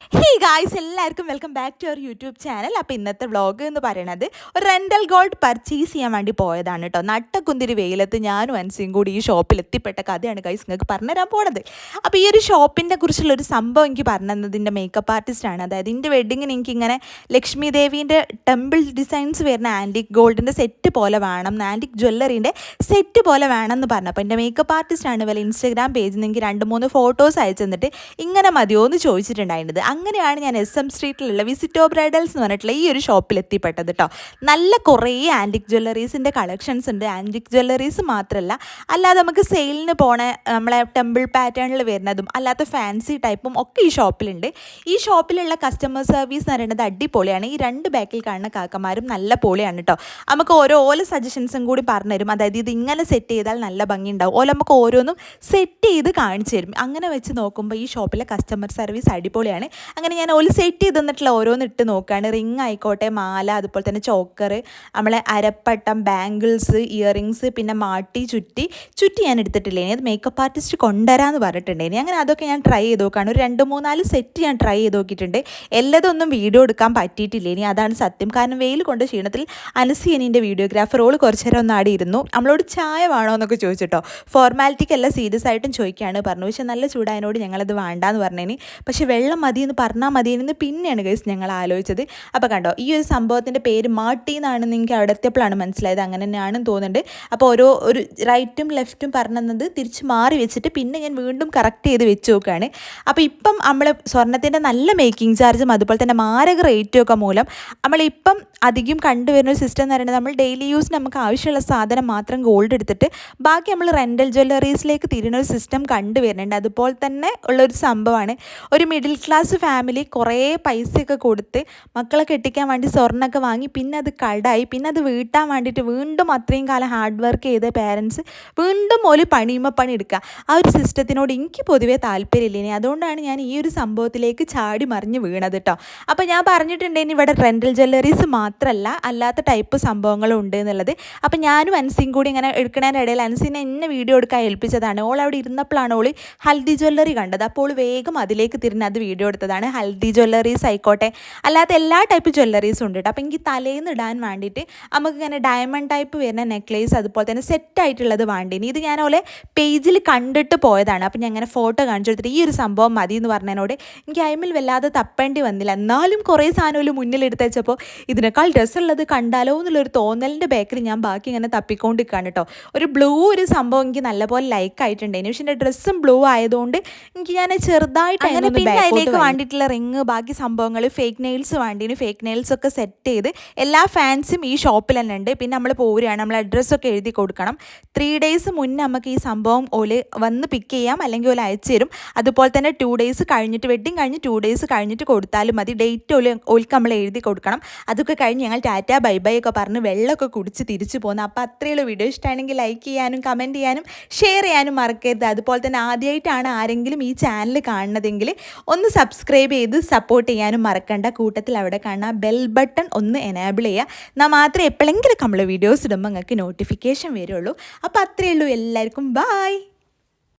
ഹേ guys എല്ലാവർക്കും welcome back to our YouTube channel അപ്പോൾ ഇന്നത്തെ വ്ളോഗ് എന്ന് പറയുന്നത് ഒരു റെന്റൽ ഗോൾഡ് പർച്ചേസ് ചെയ്യാൻ വേണ്ടി പോയതാണ് കേട്ടോ നട്ടക്കുന്തിരി വെയിലത്ത് ഞാനും അൻസിയും കൂടി ഈ ഷോപ്പിൽ എത്തിപ്പെട്ട കഥയാണ് ഗൈസ് നിങ്ങൾക്ക് പറഞ്ഞുതരാൻ പോണത്. അപ്പോൾ ഈ ഒരു ഷോപ്പിന്റെ കുറിച്ചുള്ള ഒരു സംഭവം എനിക്ക് പറഞ്ഞു തന്നതിന്റെ മേക്കപ്പ് ആർട്ടിസ്റ്റാണ് അതായത് എന്റെ വെഡിങ്ങിന് എനിക്ക് ഇങ്ങനെ ലക്ഷ്മി ദേവീന്റെ ടെമ്പിൾ ഡിസൈൻസ് വരുന്ന ആന്റിക് ഗോൾഡിന്റെ സെറ്റ് പോലെ വേണം ആന്റിക് ജ്വല്ലറിന്റെ സെറ്റ് പോലെ വേണം എന്ന് പറഞ്ഞു. അപ്പോൾ എന്റെ മേക്കപ്പ് ആർട്ടിസ്റ്റാണ് വല്ല ഇൻസ്റ്റാഗ്രാം പേജിൽ നിന്ന് എനിക്ക് രണ്ട് മൂന്ന് ഫോട്ടോസ് അയച്ചു തന്നിട്ട് ഇങ്ങനെ മതിയോ എന്ന് ചോദിച്ചിട്ടുണ്ടായിരുന്നത്. അങ്ങനെയാണ് ഞാൻ എസ് എം സ്ട്രീറ്റിലുള്ള വിസിറ്റോ ബ്രൈഡൽസ് എന്ന് പറഞ്ഞിട്ടുള്ള ഈ ഒരു ഷോപ്പിൽ എത്തിപ്പെട്ടത് കേട്ടോ നല്ല കുറേ ആന്റിക് ജ്വല്ലറീസിന്റെ കളക്ഷൻസ് ഉണ്ട്. ആന്റിക് ജ്വല്ലറീസ് മാത്രമല്ല അല്ലാതെ നമുക്ക് സെയിലിന് പോണ നമ്മളെ ടെമ്പിൾ പാറ്റേണിൽ വരുന്നതും അല്ലാത്ത ഫാൻസി ടൈപ്പും ഒക്കെ ഈ ഷോപ്പിലുണ്ട് ഈ ഷോപ്പിലുള്ള കസ്റ്റമർ സർവീസ് എന്ന് പറയുന്നത് അടിപൊളിയാണ്. ഈ രണ്ട് ബാക്കിൽ കാണുന്ന കാക്കമാരും നല്ല പൊളിയാണ് കേട്ടോ നമുക്ക് ഓരോ ഓല സജഷൻസും കൂടി പറഞ്ഞുതരും അതായത് ഇത് ഇങ്ങനെ സെറ്റ് ചെയ്താൽ നല്ല ഭംഗി ഉണ്ടാവും. ഓല നമുക്ക് ഓരോന്നും സെറ്റ് ചെയ്ത് കാണിച്ചു തരും. അങ്ങനെ വെച്ച് നോക്കുമ്പോൾ ഈ ഷോപ്പിലെ കസ്റ്റമർ സർവീസ് അടിപൊളിയാണ്. അങ്ങനെ ഞാൻ ഒരു സെറ്റ് ചെയ്ത് തന്നിട്ടുള്ള ഓരോന്ന് ഇട്ട് നോക്കുകയാണ് റിങ് ആയിക്കോട്ടെ മാല അതുപോലെ തന്നെ ചോക്കർ നമ്മളെ അരപ്പട്ടം ബാംഗിൾസ് ഇയറിങ്സ് പിന്നെ മാട്ടി ചുറ്റി. ചുറ്റി ഞാൻ എടുത്തിട്ടില്ലേ അത് മേക്കപ്പ് ആർട്ടിസ്റ്റ് കൊണ്ടുവരാമെന്ന് പറഞ്ഞിട്ടുണ്ടേനി അങ്ങനെ അതൊക്കെ ഞാൻ ട്രൈ ചെയ്ത് നോക്കുകയാണ് ഒരു രണ്ട് മൂന്നാൽ സെറ്റ് ഞാൻ ട്രൈ ചെയ്ത് നോക്കിയിട്ടുണ്ട്. എല്ലാതൊന്നും വീഡിയോ എടുക്കാൻ പറ്റിയിട്ടില്ല ഇനി? അതാണ് സത്യം. കാരണം വെയിൽ കൊണ്ട് ക്ഷീണത്തിൽ അനസി എന്റെ വീഡിയോഗ്രാഫർ ഓൾ കുറച്ച് നേരം ഒന്ന് ആടി ഇരുന്നു. നമ്മളോട് ചായ വേണോ എന്നൊക്കെ ചോദിച്ചിട്ടോ. ഫോർമാലിറ്റിക്കല്ല സീരിയസ് ആയിട്ടും ചോദിക്കുകയാണ്. പറഞ്ഞു പക്ഷേ നല്ല ചൂടായതിനോട് ഞങ്ങളത് വേണ്ടാന്ന് പറഞ്ഞേനി. പക്ഷേ വെള്ളം മതി എന്ന് പറഞ്ഞാൽ മതി എന്ന് പിന്നെയാണ് ഗൈസ് ഞങ്ങൾ ആലോചിച്ചത്. അപ്പോൾ കണ്ടോ ഈ ഒരു സംഭവത്തിന്റെ പേര് മാട്ടി എന്നാണെന്ന് എനിക്ക് അവിടെ എത്തിയപ്പോഴാണ് മനസ്സിലായത്. അങ്ങനെ തന്നെയാണെന്ന് തോന്നുന്നുണ്ട്. അപ്പോൾ ഓരോ ഒരു റൈറ്റും ലെഫ്റ്റും പറഞ്ഞത് തിരിച്ച് മാറി വെച്ചിട്ട് പിന്നെ ഞാൻ വീണ്ടും കറക്റ്റ് ചെയ്ത് വെച്ച് നോക്കുകയാണ്. അപ്പോൾ ഇപ്പം നമ്മൾ സ്വർണത്തിന്റെ നല്ല മേക്കിംഗ് ചാർജും അതുപോലെ തന്നെ മാരക റേറ്റും ഒക്കെ മൂലം നമ്മളിപ്പം അധികം കണ്ടുവരുന്ന ഒരു സിസ്റ്റം എന്ന് പറയുന്നത് നമ്മൾ ഡെയിലി യൂസിന് നമുക്ക് ആവശ്യമുള്ള സാധനം മാത്രം ഗോൾഡ് എടുത്തിട്ട് ബാക്കി നമ്മൾ റെന്റൽ ജ്വല്ലറീസിലേക്ക് തിരിയുന്ന ഒരു സിസ്റ്റം കണ്ടുവരുന്നുണ്ട്. അതുപോലെ തന്നെ ഉള്ളൊരു സംഭവമാണ്. ഒരു മിഡിൽ ക്ലാസ് ഫാമിലി കുറേ പൈസയൊക്കെ കൊടുത്ത് മക്കളെ കെട്ടിക്കാൻ വേണ്ടി സ്വർണമൊക്കെ വാങ്ങി പിന്നെ അത് കടായി പിന്നെ അത് വീട്ടാൻ വേണ്ടിയിട്ട് വീണ്ടും അത്രയും കാലം ഹാർഡ് വർക്ക് ചെയ്ത പേരൻസ് വീണ്ടും ഒരു പണിയുമ്പ പണി എടുക്കുക. ആ ഒരു സിസ്റ്റത്തിനോട് എനിക്ക് പൊതുവേ താല്പര്യമില്ല ഇനി. അതുകൊണ്ടാണ് ഞാൻ ഈ ഒരു സംഭവത്തിലേക്ക് ചാടി മറിഞ്ഞ് വീണത് കേട്ടോ അപ്പോൾ ഞാൻ പറഞ്ഞിട്ടുണ്ടെങ്കിൽ ഇവിടെ റെന്റൽ ജ്വല്ലറീസ് മാത്രമല്ല അല്ലാത്ത ടൈപ്പ് സംഭവങ്ങളും ഉണ്ട് എന്നുള്ളത്. അപ്പോൾ ഞാനും അൻസിയും കൂടി ഇങ്ങനെ എടുക്കുന്നതിന്റെ ഇടയിൽ അൻസിനെ എന്നെ വീഡിയോ എടുക്കാൻ ഏൽപ്പിച്ചതാണ്. ഓൾ അവിടെ ഇരുന്നപ്പോഴാണ് ഓൾ ഹൽദി ജ്വല്ലറി കണ്ടത്. അപ്പോൾ വേഗം അതിലേക്ക് തിരിഞ്ഞ് അത് വീഡിയോ എടുത്തതാണ് ഹൽദി ജ്വല്ലറീസ് ആയിക്കോട്ടെ. അല്ലാത്ത എല്ലാ ടൈപ്പ് ജ്വല്ലറീസും ഉണ്ട് കേട്ടോ. അപ്പോൾ എനിക്ക് തലേന്ന് ഇടാൻ വേണ്ടിയിട്ട് നമുക്ക് ഇങ്ങനെ ഡയമണ്ട് ടൈപ്പ് വരുന്ന നെക്ലേസ് അതുപോലെ തന്നെ സെറ്റ് ആയിട്ടുള്ളത് വേണ്ടിനി ഇത് ഞാൻ ഓലെ പേജിൽ കണ്ടിട്ട് പോയതാണ്. അപ്പോൾ ഞാൻ അങ്ങനെ ഫോട്ടോ കാണിച്ചു കൊടുത്തിട്ട് ഈ ഒരു സംഭവം മതി എന്ന് പറഞ്ഞതിനോട് എനിക്ക് അയിമിൽ വല്ലാതെ തപ്പേണ്ടി വന്നില്ല. എന്നാലും കുറേ സാധനങ്ങൾ മുന്നിലെടുത്ത് വെച്ചപ്പോൾ ഇതിനേക്കാൾ ഉള്ളത് കണ്ടാലോ എന്നുള്ളൊരു തോന്നലിന്റെ ബാക്കിൽ ഞാൻ ബാക്കി ഇങ്ങനെ തപ്പിക്കൊണ്ടിരിക്കുകയാണ് കേട്ടോ. ഒരു ബ്ലൂ ഒരു സംഭവം എനിക്ക് നല്ലപോലെ ലൈക്ക് ആയിട്ടുണ്ട് പക്ഷേ എന്റെ ഡ്രസ്സും ബ്ലൂ ആയതുകൊണ്ട് എനിക്ക് ഞാൻ ചെറുതായിട്ട് അങ്ങനെ പിന്നെ അതിലേക്ക് വേണ്ടിയിട്ടുള്ള റിങ് ബാക്കി സംഭവങ്ങൾ ഫേക്ക് നെയിൽസ് വേണ്ടിന് ഫേക്ക് നെയിൽസ് ഒക്കെ സെറ്റ് ചെയ്ത് എല്ലാ ഫാൻസും ഈ ഷോപ്പിൽ തന്നെ ഉണ്ട്. പിന്നെ നമ്മൾ പോവുകയാണ്. നമ്മൾ അഡ്രസ്സൊക്കെ എഴുതി കൊടുക്കണം. ത്രീ ഡേയ്സ് മുന്നേ നമുക്ക് ഈ സംഭവം ഓൽ വന്ന് പിക്ക് ചെയ്യാം. അല്ലെങ്കിൽ ഓൽ അയച്ചു തരും. അതുപോലെ തന്നെ ടു ഡേയ്സ് കഴിഞ്ഞിട്ട് വെഡിങ് കഴിഞ്ഞ് ടു ഡേയ്സ് കഴിഞ്ഞിട്ട് കൊടുത്താലും മതി. ഡേറ്റ് ഓൽ ഓൽക്ക് നമ്മൾ എഴുതി കൊടുക്കണം. അതൊക്കെ കഴിഞ്ഞ് ഞങ്ങൾ ടാറ്റ ബൈ ബൈ ഒക്കെ പറഞ്ഞ് വെള്ളമൊക്കെ കുടിച്ച് തിരിച്ചു പോകുന്നു. അപ്പോൾ അത്രയുള്ള വീഡിയോ. ഇഷ്ടമാണെങ്കിൽ ലൈക്ക് ചെയ്യാനും കമന്റ് ചെയ്യാനും ഷെയർ ചെയ്യാനും മറക്കരുത്. അതുപോലെ തന്നെ ആദ്യമായിട്ടാണ് ആരെങ്കിലും ഈ ചാനൽ കാണുന്നതെങ്കിൽ ഒന്ന് സബ്സ്ക്രൈബ് ചെയ്ത് സപ്പോർട്ട് ചെയ്യാനും മറക്കണ്ട. കൂട്ടത്തിൽ അവിടെ കാണാം ബെൽ ബട്ടൺ ഒന്ന് എനേബിൾ ചെയ്യുക. എന്നാൽ മാത്രമേ എപ്പോഴെങ്കിലും നമ്മൾ വീഡിയോസ് ഇടുമ്പോൾ നിങ്ങൾക്ക് നോട്ടിഫിക്കേഷൻ വരുള്ളൂ. അപ്പോൾ അത്രയേ ഉള്ളൂ. എല്ലാവർക്കും ബായ്